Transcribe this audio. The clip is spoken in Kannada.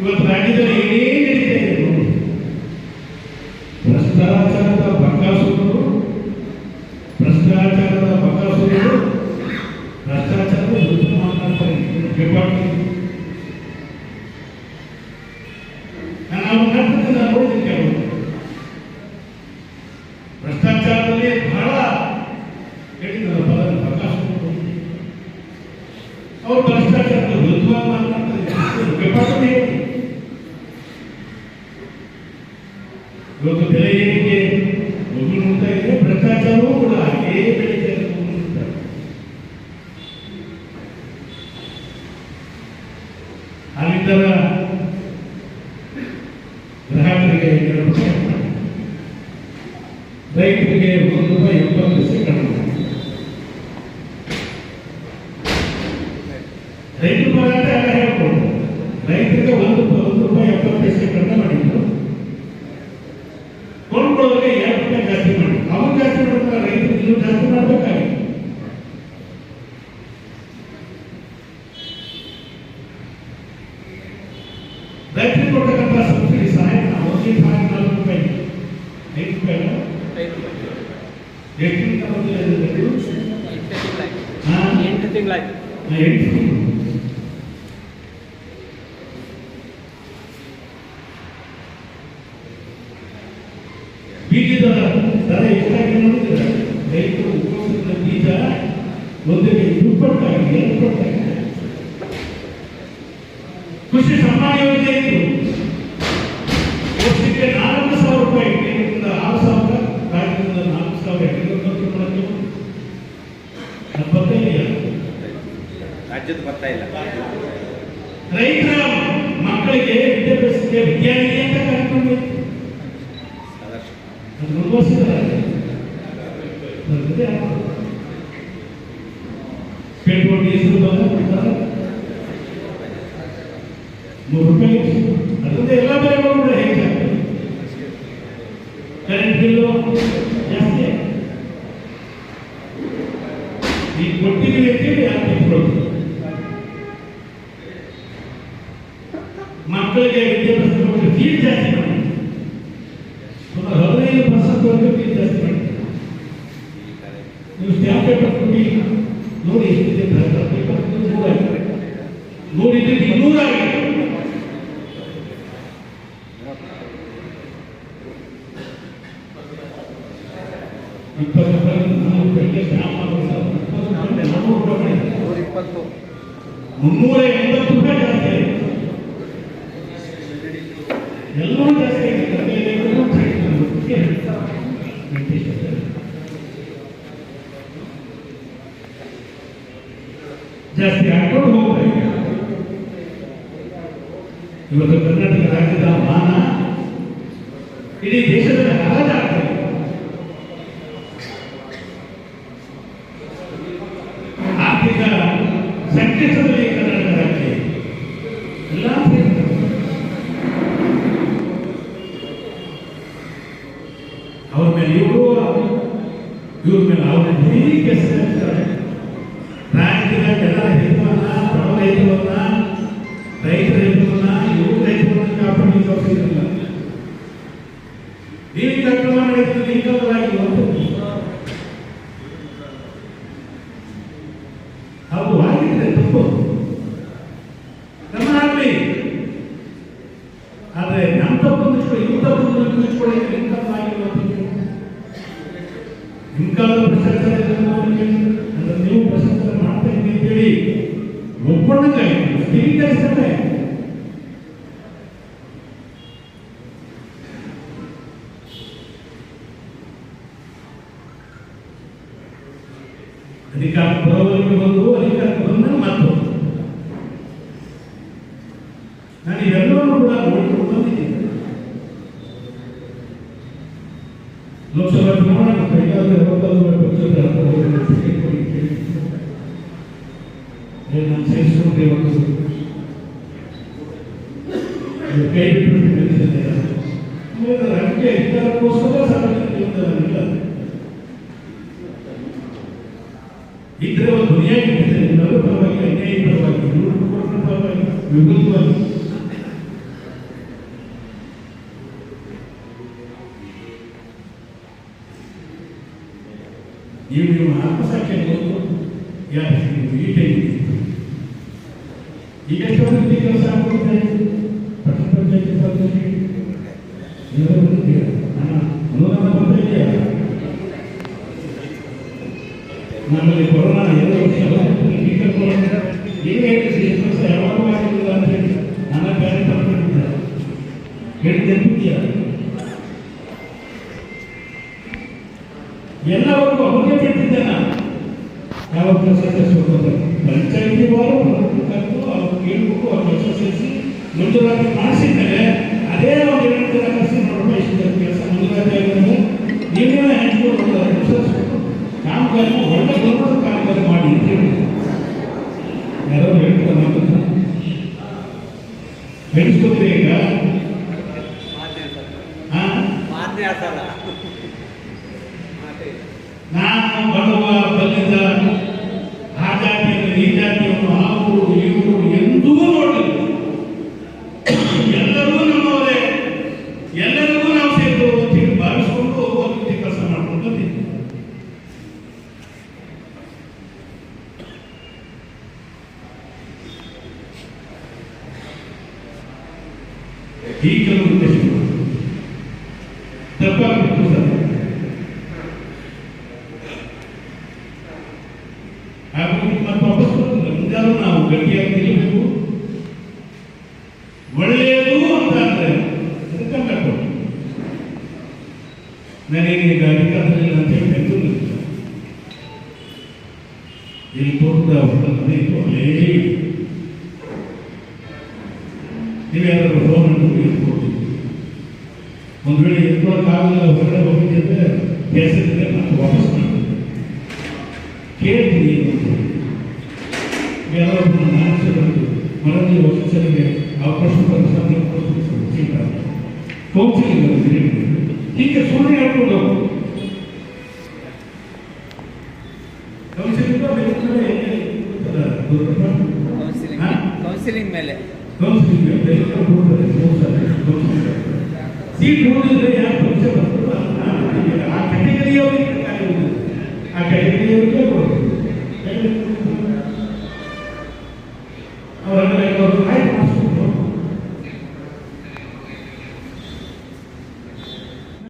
ಇವತ್ತು ರಾಜ್ಯದಲ್ಲಿ ಏನೇ ನಡೀತಾ ಇದೆ. ಭ್ರಷ್ಟಾಚಾರದ ಬಕಾಸುರರು ಭ್ರಷ್ಟಾಚಾರದ ಬಕಾಸುರರು ಭ್ರಷ್ಟಾಚಾರದ ವಿರುದ್ಧ ಮಾತನಾಡ್ತಾರೆ ಭ್ರಷ್ಟಾಚಾರದಲ್ಲಿ ಬಹಳ ಹೇಳಿದ್ನಲ್ಲ ಪದ ಬಕಾಸುರರು ಅವರು ಭ್ರಷ್ಟಾಚಾರದ ವಿರುದ್ಧವಾಗಿ ಮಾತನಾಡ್ತಾರೆ ಡಿಪಾರ್ಟ್ಮೆಂಟ್ ಹೇಳಿ ಇವತ್ತು ಬೆಲೆ ನೋಡ್ತಾ ಇದ್ರೆ ಭ್ರಷ್ಟಾಚಾರವೂ ಕೂಡ ಹಾಗೇ ಬೆಳೀತಾ ಗ್ರಾಹಕರಿಗೆ ಎರಡು ರೂಪಾಯಿ ರೈತರಿಗೆ ಒಂದು ರೂಪಾಯಿ ಎಪ್ಪತ್ತು ಪೈಸೆ ಕಡಿಮೆ ಮಾಡಿ. ರೈತರ ಹೋರಾಟ ಎಲ್ಲ ಹೇಳ್ಕೊಂಡು ರೈತರಿಗೆ ಒಂದು ಒಂದು ರೂಪಾಯಿ ಎಪ್ಪತ್ತು ಪೈಸೆ ಕಡಿಮೆ ಮಾಡಿದ್ರು ಕೊಂಡ್ಕೊಳ್ಳೋರಿಗೆ ಎರಡು ರೂಪಾಯಿ ಜಾಸ್ತಿ ಮಾಡಿ ಅವ್ರು ಜಾಸ್ತಿ ಮಾಡ್ತಾರೆ ರೈತರು ಇನ್ನೂ ಜಾಸ್ತಿ ಮಾಡಬೇಕಾಗಿತ್ತು ರೈತರಿಗೆ ಕೊಡ್ತಕ್ಕಂಥ ಸಬ್ಸಿಡಿ ಸಹಾಯ ಒಂದೇ ಸಹಾಯ ನಾಲ್ಕು ರೂಪಾಯಿ ಐದು ರೂಪಾಯಿ ಅದು ದುಡ್ಡು? ಎಂಟು ತಿಂಗಳಾಯ್ತು ಎಂಟು ತಿಂಗಳು. ಬೀಜದ ದರ ಎಷ್ಟಾಗಿ ನೋಡಿದ್ರೆ ರೈತರು ಉಪಯೋಗಿಸಿದ ಬೀಜ ಒಂದಕ್ಕೆ ಪಟ್ಟಾಗಿದೆ ಕೃಷಿ ರಾಜ್ಯದ ಬರ್ತಾ ಇಲ್ಲ. ರೈತರ ಮಕ್ಕಳಿಗೆ ವಿದ್ಯಾಭ್ಯಾಸಕ್ಕೆ ವಿದ್ಯಾರ್ಥಿ ಅಂತ ಕಾರ್ಯಕ್ರಮ ಪೆಟ್ರೋಲ್ ಡೀಸೆಲ್ ಬಂದ ಕರೆಂಟ್ ಬಿಲ್ಲು ಜಾಸ್ತಿ ಆಗಿದೆ. ಈಗ ಕೊಟ್ಟಿದ್ದೀವಿ ಅಂತೇಳಿ ಯಾರು ತಿಳ್ಕೊಳ್ಳೋದು ಮಕ್ಕಳಿಗೆ ಇಪ್ಪತ್ತು. ಮುನ್ನೂರ ಎಂಬತ್ತು ಜಾಸ್ತಿ ಎಲ್ಲವೂ ಜಾಸ್ತಿ ಜಾಸ್ತಿ ಹಾಕೊಂಡು ಹೋಗ್ತಾ ಇವತ್ತು ಕರ್ನಾಟಕ ರಾಜ್ಯದ ಮಾನ ಇಡೀ ದೇಶದಲ್ಲಿ ಹರಾಜಾಗ್ತಾ ಇದೆ ಆರ್ಥಿಕ ಸಂಕಷ್ಟದಲ್ಲಿ ಕರ್ನಾಟಕ ರಾಜ್ಯ ಇದೆ. ಎಲ್ಲ ಸೇರಿದ್ದಾರೆ. ಅವ್ರ ಮೇಲೆ ಇವರು ಇವ್ರ ಮೇಲೆ ಅವ್ರ ಹೇಗೆ ಕೆಲಸ ಮಾಡ್ತಾರೆ ರಾಜ್ಯದ ಜನರ ಹಿತವನ್ನ ಬಡವರ ಹಿತವನ್ನ ರೈತರ ಹಿತವನ್ನ ಇವ್ರ ಹಿತವನ್ನ ಕಾಪಾಡಲಿಕ್ಕೆ ಅವಶ್ಯವಿಲ್ಲ ನೀವು ಕಾರ್ಯಕ್ರಮ ನಡೆಸಿದ ನಿಂತವರಾಗಿ ಅದು ಆಗಿದ್ರೆ ತಪ್ಪು ನಿಮ್ಮ ಕಾಲದ ಭ್ರಷ್ಟಾಚಾರ ಇದೆಯಲ್ಲ ಅವ್ರಿಗೆ. ಅಂದ್ರೆ ನೀವು ಭ್ರಷ್ಟಾಚಾರ ಮಾಡ್ತಾ ಇದ್ದೀರಿ ಅಂತೇಳಿ ಒಪ್ಕೊಂಡಂಗಾಯ್ತು ಸ್ಥಿರೀಕರಿಸಿದ್ರೆ ಅಧಿಕಾರ ಬರೋವರೆಗೆ ಬಂದು ಅಧಿಕಾರಕ್ಕೆ ಬಂದ ಮತ್ತು ನಾನು ಇವೆಲ್ಲವನ್ನೂ ಕೂಡ ನೋಡಿಕೊಂಡು ಬಂದಿದ್ದೀನಿ No se reformaron las caídas de derrotas de la cuestión de la El ancestro de los Y aquello que me dice de la Bueno, la que está a la cuestión de la vida. Y que que tenga y para que no. ನೀವು ನೀವು ಆತ್ಮಸಾಕ್ಷಿ ಯಾರು ಈ ಟೈಮ್ ಈಗ ಎಷ್ಟು ಮಂದಿ ಕೆಲಸ ಆಗ್ಬಿಡುತ್ತೆ ಪಟ್ಟಣ ಪಂಚಾಯತಿ ಸದಸ್ಯರಿಗೆ ಎಲ್ಲರೂ ಬಂದಿದ್ದೀರಾ ಹಣ ಅನುದಾನ ಬರ್ತಾ ಇದೆಯಾ ನಮ್ಮಲ್ಲಿ ಎಲ್ಲವರೆಗೂ ಅವನಿಗೆ ಬಿಟ್ಟಿದ್ದೆ ನಾನು ಯಾವ ಸೇರಿಸ್ಬೇಕು ಅಂತ ಪಂಚಾಯತಿ ವಾರ ಕರೆದು ಅವ್ರು ಕೇಳಬೇಕು ಅವ್ರ ಸೇರಿಸಿ ಮಂಜೂರಾತಿ ಮಾಡಿಸಿದ್ಮೇಲೆ ಅದೇ ಒಂದು ಎರಡು ದಿನ ಕಳಿಸಿ ನೋಡ್ಬೇಕು ಕೆಲಸ ಮಂಜೂರಾತಿ ಆಗಿದ್ರೆ ನೀವೇ ಹಂಚ್ಕೊಂಡು ಬಡವ ಬಲ್ಲಿದ ಆ ಜಾತಿಯನ್ನು, ಈ ಜಾತಿಯನ್ನು ಅವರು ಇವರು ಎಂದೂ ನೋಡಲಿಲ್ಲ. ಎಲ್ಲರೂ ನಮ್ಮವರೇ, ಎಲ್ಲರಿಗೂ ನಾವು ಸೇರಿದು ಅಂತ ಹೇಳಿ ಭಾವಿಸಿಕೊಂಡು ರೀತಿ ಕೆಲಸ ಮಾಡ್ಕೊಂಡು ಈ ಕೆಲವು ನನಗೀಗ ಅಧಿಕಾರದಲ್ಲಿ ಅಂತ ಹೇಳಿ ಇಲ್ಲಿ ತೋಟದ ಹೊಟ್ಟಲ್ಲಿ ಅಲ್ಲೇ ನೀವ್ಯಾರು ಕೊಡ್ತೀವಿ ಒಂದು ವೇಳೆ ಹೋಗಿದ್ದೆ ಕೆಲಸದಿಂದ ನಾನು ವಾಪಸ್ ಕೇಳ್ತೀನಿ. ಯಾರೋ ಒಬ್ಬ ಮಾನಸಿಕರಿಗೆ ಮರಳಿ ವಸತಿಗೆ ಅವಕಾಶ ಕೌನ್ಸಿಲಿಂಗ್ ಹೀಗೆ ಸುಳ್ಳು ಹೇಳ್ಕೊಂಡು. ಕೌನ್ಸಿಲಿಂಗ್ ಮೇಲೆ? ಕೌನ್ಸಿಲಿಂಗ್. ಸೀಟ್ ಯಾಕೆ